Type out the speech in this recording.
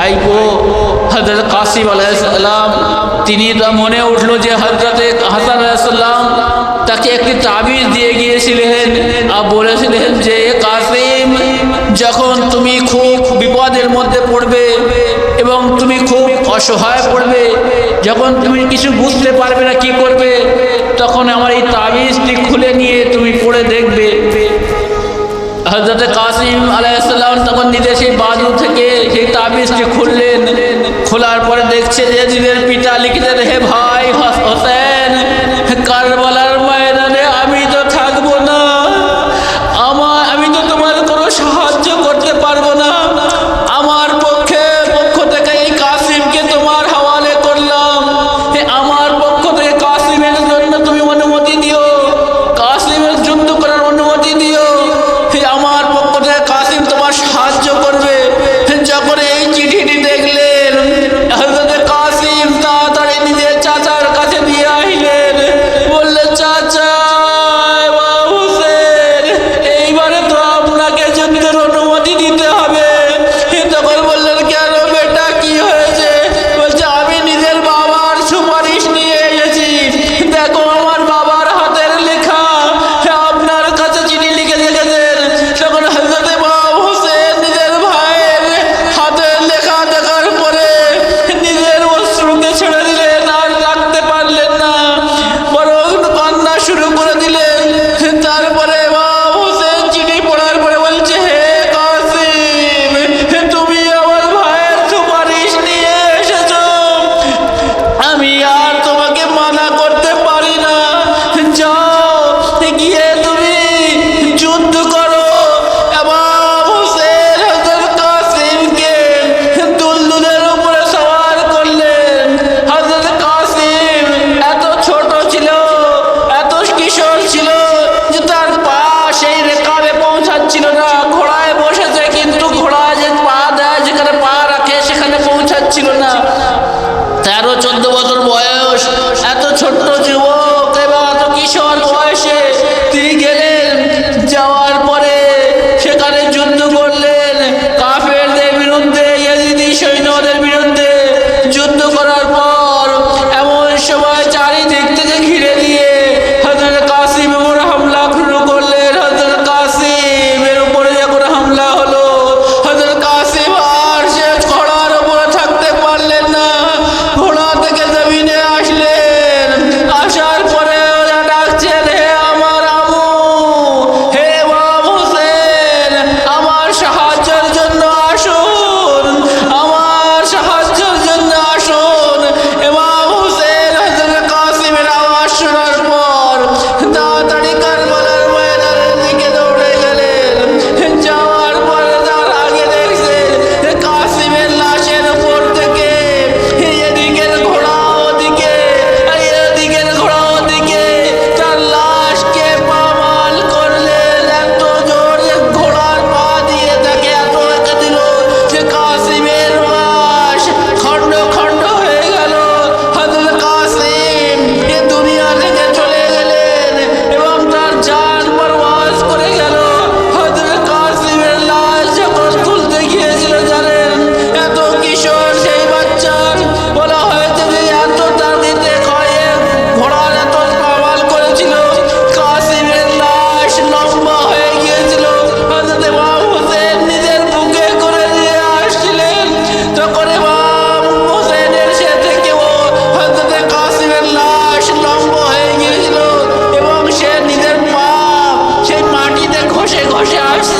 ভাইপো হজরত কাসিম আলাইসাল্লাম তিনি মনে উঠল যে হজরত হাসান আলাইসাল্লাম তাকে একটি তাবিজ দিয়ে গিয়েছিলেন আর বলেছিলেন যে কাসিম, যখন তুমি খুব বিপদের মধ্যে পড়বে এবং তুমি খুব অসহায় পড়বে, যখন তুমি কিছু বুঝতে পারবে না কি করবে, তখন আমার এই তাবিজটি খুলে নিয়ে তুমি পড়ে দেখবে। হজরত কাসিম আলাইসাল্লাম তখন নিজে সেই বাজু থেকে সেই তাবিজটি খুললেন। খোলার পরে দেখছে যে নিজের পিতা লিখলেন হে ভাই, হোসেন já.